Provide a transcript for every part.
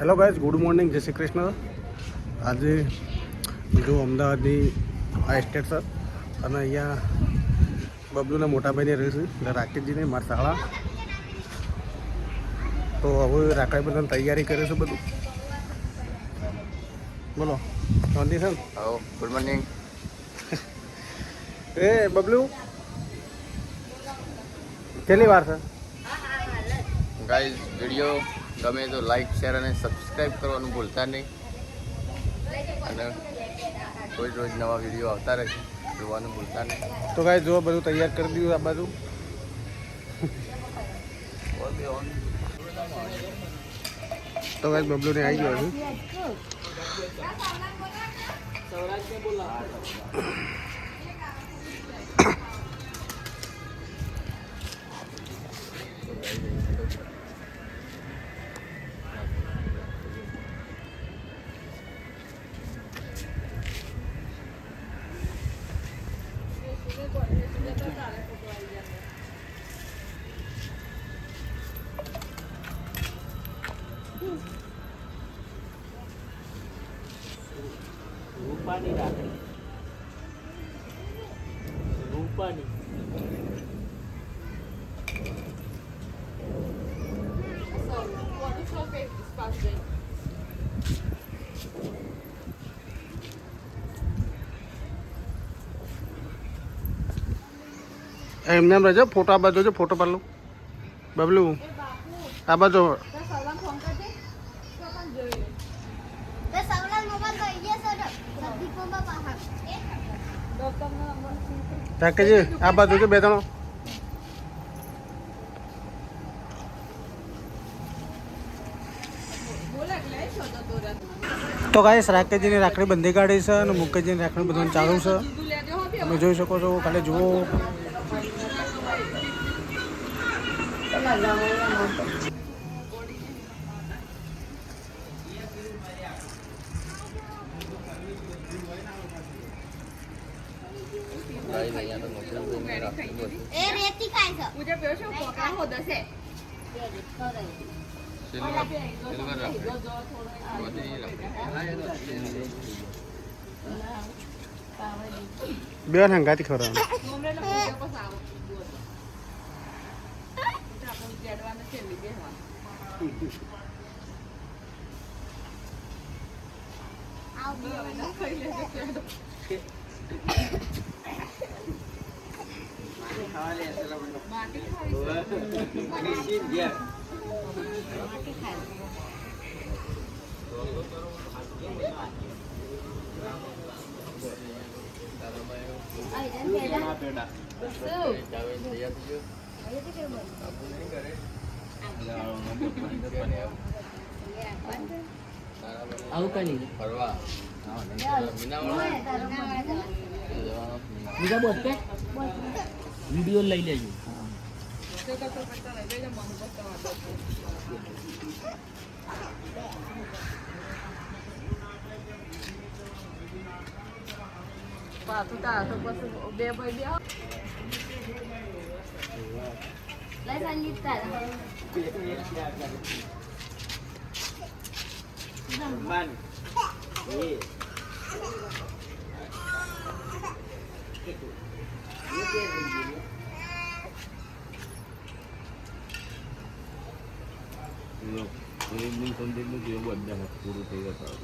Hello guys good morning જય શ્રી કૃષ્ણ આજે જો અમદાવાદની આ એસ્ટેટ સર અને અહીંયા બબલુના મોટાભાઈને રહે છે. એટલે રાકેશજીને મારા શાળા. તો હવે રાકાઈ બધાને તૈયારી કરે છે બધું. બોલો શાંતિ છે હા ગુડ મોર્નિંગ એ બબલુ? કેટલી વાર છે? ગાઈઝ વીડિયો ગમે તો લાઈક શેર અને સબસ્ક્રાઈબ કરવાનું ભૂલતા નહીં. અને રોજ રોજ નવા વીડિયો આવતા રહે જોવાનું ભૂલતા નહીં. તો કાંઈ જો બધું તૈયાર કરી દીધું આ બધું તો કાંઈ બબલુને આવી ગયો છું રૂપાની રાખડી રૂપાની એમને એમ રહેજો ફોટો આ બાજુ જો ફોટો પાડલું બબલું આ બાજુ તે સવલાલ મોબાઈલ તો અહીંયા સર સબ્જી કોમાં પાહા રાકેશજી આ બાજુ કે બે ત્રણ તો ગાઈસ રાકેશજીની રાખડી બંધી કાઢી છે અને મુકેશજીની રાખડી બધું ચાલુ છે. તમે જોઈ શકો છો, ખાલી જુઓ. ગાઈઝ અહીંયા તો મોકલી એ રેતી કાય છે પૂજા પેલો છે સિલ્વર સિલ્વર બે પૂજા પાસે આવો આપણે ખાઈ કેડો. માટી ખાવી શું? જાવે તૈયાર થઈ ગયો આપું નહીં કરે આવું કરી ફરવા. બીજા બોલ કે? વીડિયો લઈ લેજો બે ભાઈ લઈ. પાછું તાર તો પછી બે ભાઈ બે લઈ સંગીત તાર પૂરું થઈ જતા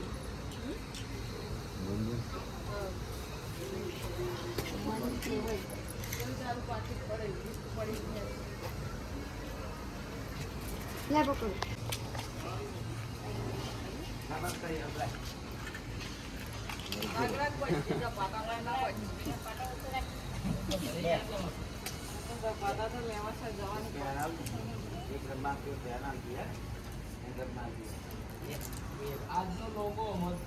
લે પકડ. આગળ જ પડી જજો, પાટા લઈને ના પડી. પાટા તો લેવા છે જવાનું આજનો લોગો મત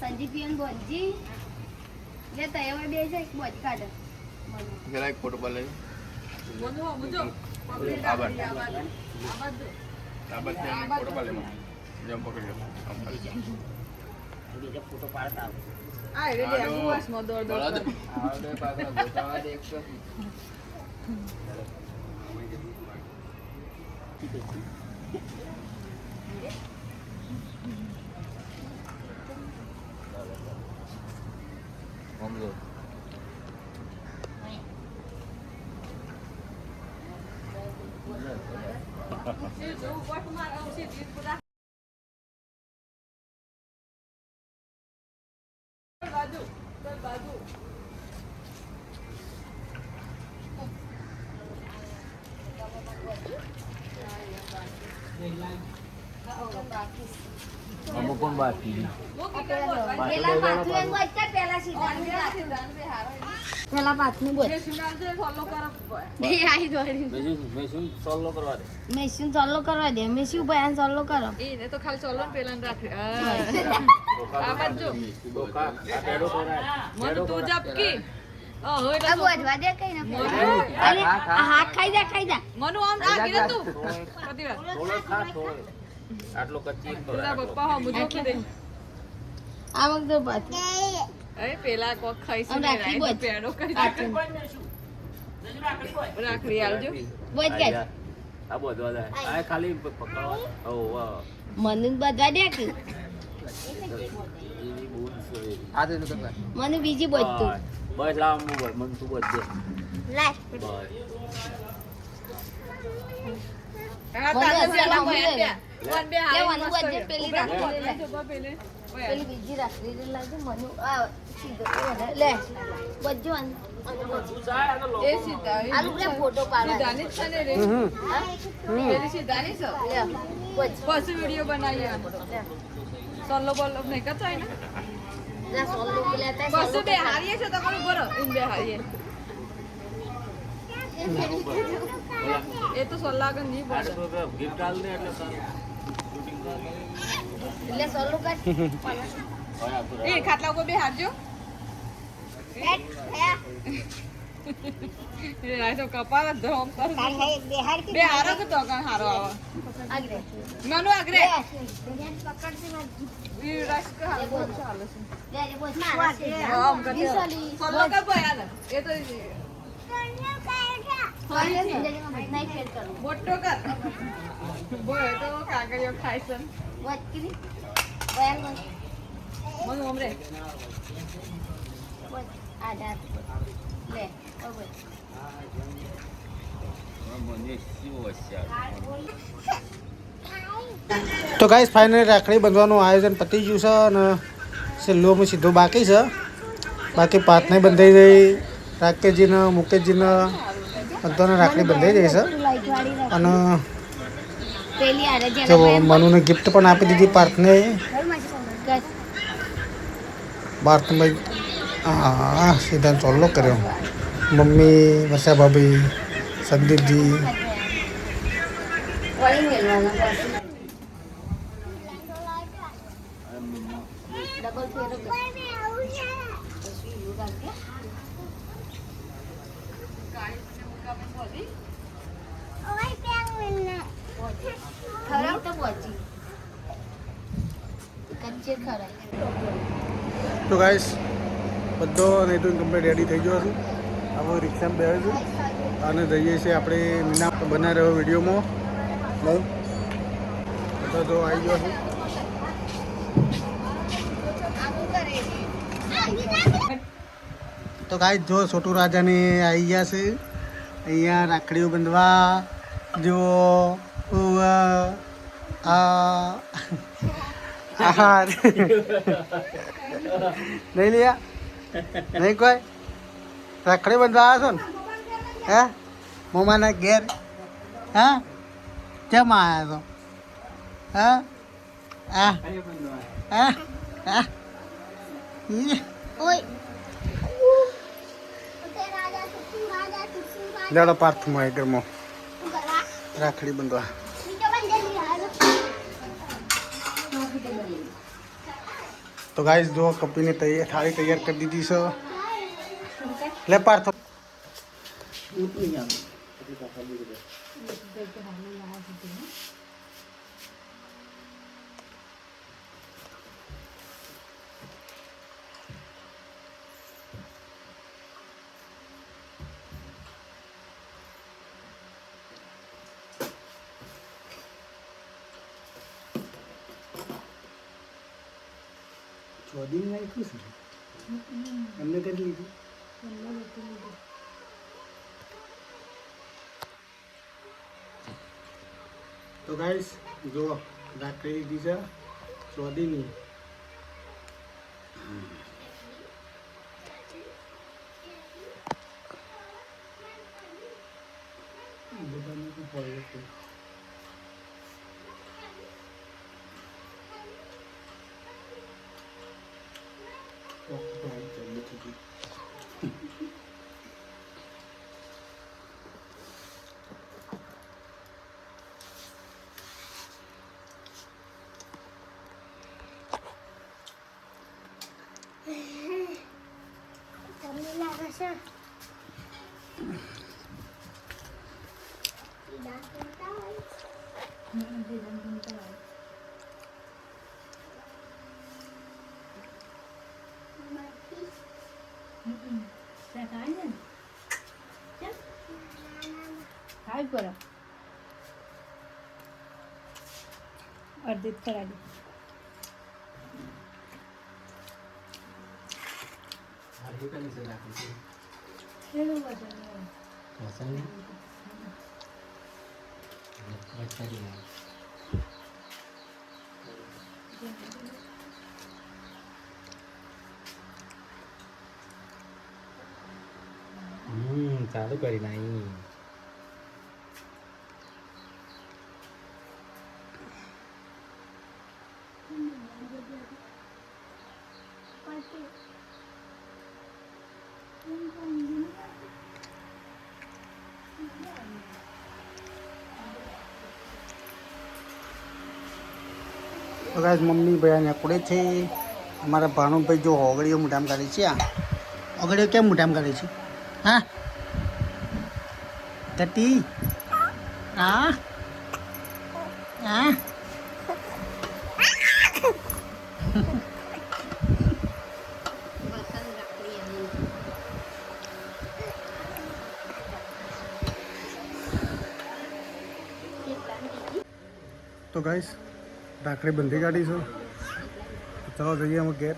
સંજીવ બોલજી બે છે બોજ. કાઢ એક ફોટો બોલો બાજુ. જેમ પકડી લો. ફોટો પાડતા આવો. આ રે દે ગુવાસમાં દોડ દોડ બળદ. કરે. આવડે પાછા ગોતાવા દે એકસો. સમજો. શિવ જેવું કોટ મારે, આવું શિવ જીત બધા. બાજુ ચાલ બાજુ અમુક પણ બાકી મૂકી દે બોલ. પેલા પાથું એમ બોલતા, પેલા સીધા કોણ ગયા છે? દાન બે હારો. પેલા પાથનું બોલ જે સુનામ છે, follow કરો. એ આઈ દોડી મેં શું મેં શું સોલ્વ કરવા દે. કરવા મેશિન બયાન ચાલુ કરો. એને તો ખાલી રાખે. આ બાજુ મને તું જપકી અ હોય આ તો દે કઈ ના મોઢું. અરે ખાઈ જા ખાઈ જા. મનુ આમ આ ગીરે તું. થોડો ખા થોડો આટલો કચ્ચી એક પપ્પા હો મુજો કે દે. આ વખતે પાથું અરે પેલા કોક ખાઈ આમ રાખી. પેડો કરી પાથું રાખડી આલજો બોધ કે આ બધો દે આ ખાલી પકડવા ઓ વાહ મને બધવા દે કે. મને બીજી બોધ તું. બસ લાવ હું બોલ મન તું દે બસ દે છે. પેલી ઊભા રાખડી રહો. લે ઊભા પેલે. બોયા. પેલી બીજી રાખડી લે લાગે મને. આ સીધો એ વધારે. લે. બધું આન- એ સીધા એ આલુ પેલા ફોટો પાડવા સીધાની જ છે ને રે. હમ પેલી સીધાની છે? લે બોધ પછી વીડિયો બનાવી સોલો બોલો નહીં કરતો પછી બે હારીએ છે તો કોણ બરો ઇન બે હારીએ. એ તો સલાહ કે નહીં બોલે ગીત કાલ ને એટલે સારું. શૂટિંગ કર લે સોલ્લો કર હોય આપું એ ખાટલા ઉપર બે હારજો તો કપાળ જ ધોમ કર બે હારો કે તો કણ હારો આવે. આગળ મનુ આગરે. ઈ રસ કે હારો ચાલે છે. લે લે મારા દિશાલી. કર બોય એ તો મોટો કર. બોય તો કાગળિયો ખાય છે. મનુ બોધ આધાર લે. તો ગાઈસ ફાઇનલી રાખડી બંધવાનું આયોજન પતી ગયું છે અને છેલ્લું સીધું બાકી છે બાકી પાથને બંધાઈ ગઈ રાકેશજીને, મુકેશજીને બધાને રાખડી બંધાઈ ગઈ છે. અને બયાન મનુને ગિફ્ટ પણ આપી દીધી પાર્થને. પાર્થભાઈ, હા, સીધા ચોલ્લો કર્યો મમ્મી વર્ષા ભાભી સંદીપજી વળી મેલવાના પછી. ડબલ ફેરો કર. પછી એવું રાખજે. ખરાબ તો પહોંચી કચ્ચે ખરાબ તો ગાઈસ બધો નહીં તો કમ્પ્લીટ રેડી થઈ ગયો છું હવે રિક્ષામાં બેસે છું. અને જઈએ છીએ આપણે મીના બના રહ્યો વિડીયોમાં. હું બધો તો આવી ગયો છું. તો કાંઈ જો છોટું રાજાને આવી ગયા છે. અહીંયા રાખડીઓ બંધવા, જો આ આ. નહીં લ્યા. નહીં કોઈ? રાખડી બંધવા આવ્યા છો ને? હે? મોમાના ઘેર? હે? કેમ આવ્યા છો? હે? હા? હા? હા? લેડો પાર્થમાં એ ઘરમાં રાખડી બંધવા. તો ગાઈસ જો કપીને તૈયાર થાળી તૈયાર કરી દીધી છે. લેપાડ થો છ દિન નાખ્યું છે? એમને કરી લીધું? તો ગાઈસ જો રાખડી લીધી છે ચોદીની બધાને તો પડે છે. ઓહ, ભાઈ, જલ્દી થઈ ગઈ. તમને લાગે છે હાય પર. અડધી કરાવી ચાલુ કરી નાઈ તો મમ્મી ભાઈ નકડે છે. અમારા ભાણુભાઈ જો ઓગળીઓ મોટામ કરે છે, આ. ઓગળીઓ કેમ મોટામ કરે છે? હા? ટટી હા? હા? તો ગાઈસ રાખડી બંધી કાઢીશું ચાલો જઈએ અમે ઘેર.